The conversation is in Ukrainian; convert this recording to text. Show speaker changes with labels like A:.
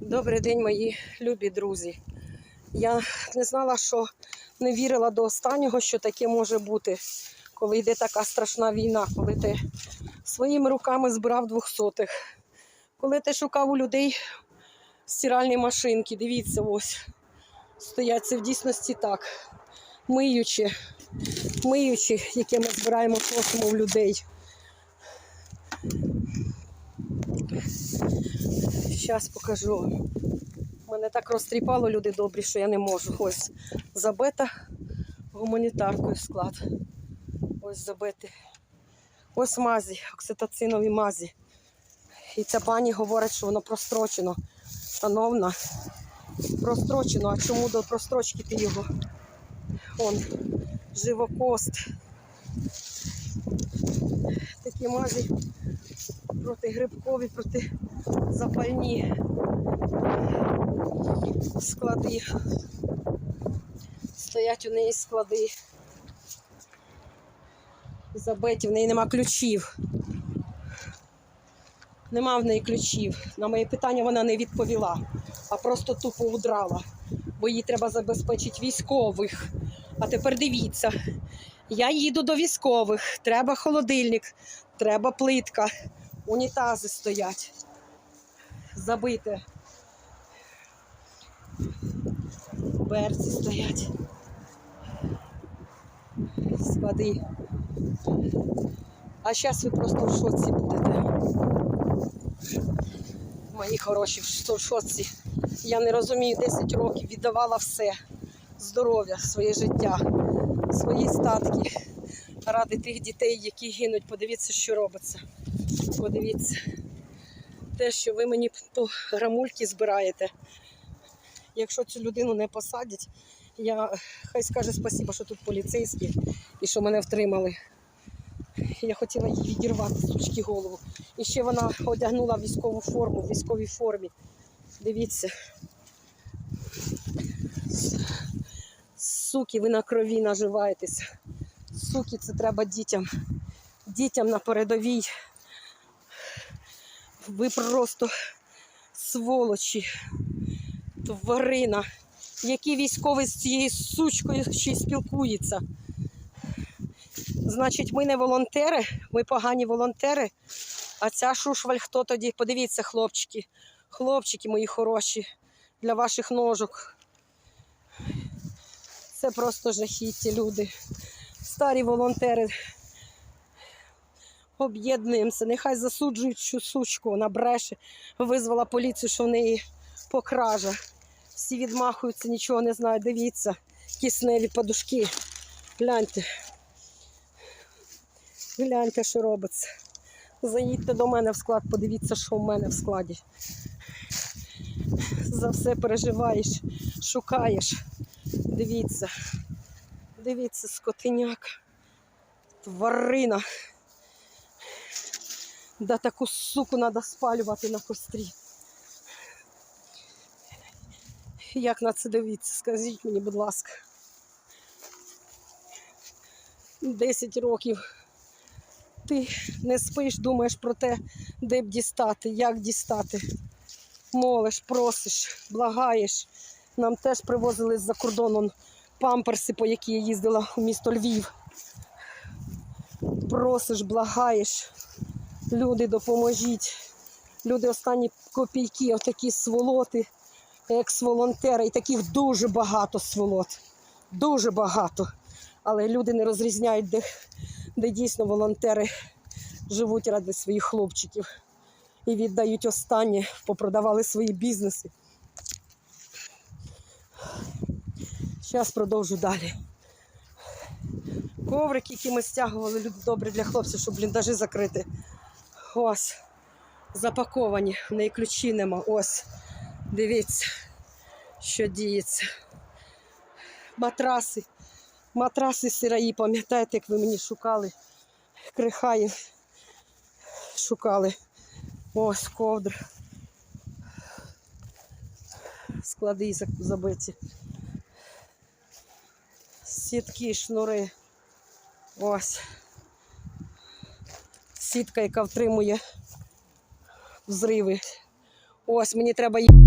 A: Добрий день, мої любі друзі. Я не знала, що не вірила до останнього, що таке може бути, коли йде така страшна війна, коли ти своїми руками збирав двохсотих, коли ти шукав у людей стиральні машинки. Дивіться, ось стоять це в дійсності так. Миючи, миючи, яке ми збираємо просимо в людей. Зараз покажу. Мене так розтріпало, люди добрі, що я не можу. Ось забита гуманітаркою склад. Ось забити. Ось мазі, окситоцинові мазі. І ця пані говорить, що воно прострочено. Шановна, прострочено. А чому до прострочки ти його? Он, живокост. Такі мазі протигрибкові, протизапальні склади. Стоять у неї склади. Забиті, в неї нема ключів. Нема в неї ключів. На моє питання вона не відповіла, а просто тупо удрала, бо їй треба забезпечити військових. А тепер дивіться, я їду до військових, треба холодильник, треба плитка, унітази стоять. Забите. Берці стоять. Склади. А зараз ви просто в шоці будете. Мої хороші, в шоці. Я не розумію, 10 років віддавала все. Здоров'я, своє життя, свої статки ради тих дітей, які гинуть. Подивіться, що робиться. Подивіться. Те, що ви мені по грамульки збираєте. Якщо цю людину не посадять, я хай скаже спасіба, що тут поліцейські і що мене втримали. Я хотіла їй відірвати сучки голову. І ще вона одягнула військову форму в військовій формі. Дивіться. Суки, ви на крові наживаєтеся. Суки, це треба дітям. Дітям на передовій. Ви просто сволочі, тварина. Який військовий з цією сучкою ще й спілкується? Значить, ми не волонтери, ми погані волонтери. А ця шушваль хто тоді? Подивіться, хлопчики, хлопчики мої хороші, для ваших ножок. Це просто жахіття, люди. Старі волонтери. Об'єднуємося, нехай засуджують цю сучку, вона бреше, визвала поліцію, що в неї покража. Всі відмахуються, нічого не знають. Дивіться, кисневі подушки. Гляньте. Гляньте, що робиться. Заїдьте до мене в склад, подивіться, що в мене в складі. За все переживаєш, шукаєш. Дивіться. Дивіться, скотиняк. Тварина. Да таку суку треба спалювати на кострі. Як на це дивіться, скажіть мені, будь ласка. 10 років. Ти не спиш, думаєш про те, де б дістати, як дістати. Молиш, просиш, благаєш. Нам теж привозили з-за кордону памперси, по які я їздила у місто Львів. Просиш, благаєш. Люди, допоможіть. Люди останні копійки, отакі сволоти, екс-волонтери, і таких дуже багато сволот. Дуже багато. Але люди не розрізняють, де, де дійсно волонтери живуть ради своїх хлопчиків і віддають останнє, попродавали свої бізнеси. Зараз продовжу далі. Коврики, які ми стягували, люди добрі для хлопців, щоб бліндажі закрити. Ось. Запаковані, в неї ключі нема. Ось. Дивіться, що діється. Матраси. Матраси сираї, пам'ятаєте, як ви мені шукали? Крихаїв шукали. Ось ковдр. Склади забиті. Сітки, шнури. Ось. Сітка, яка втримує взриви. Ось мені треба їхати.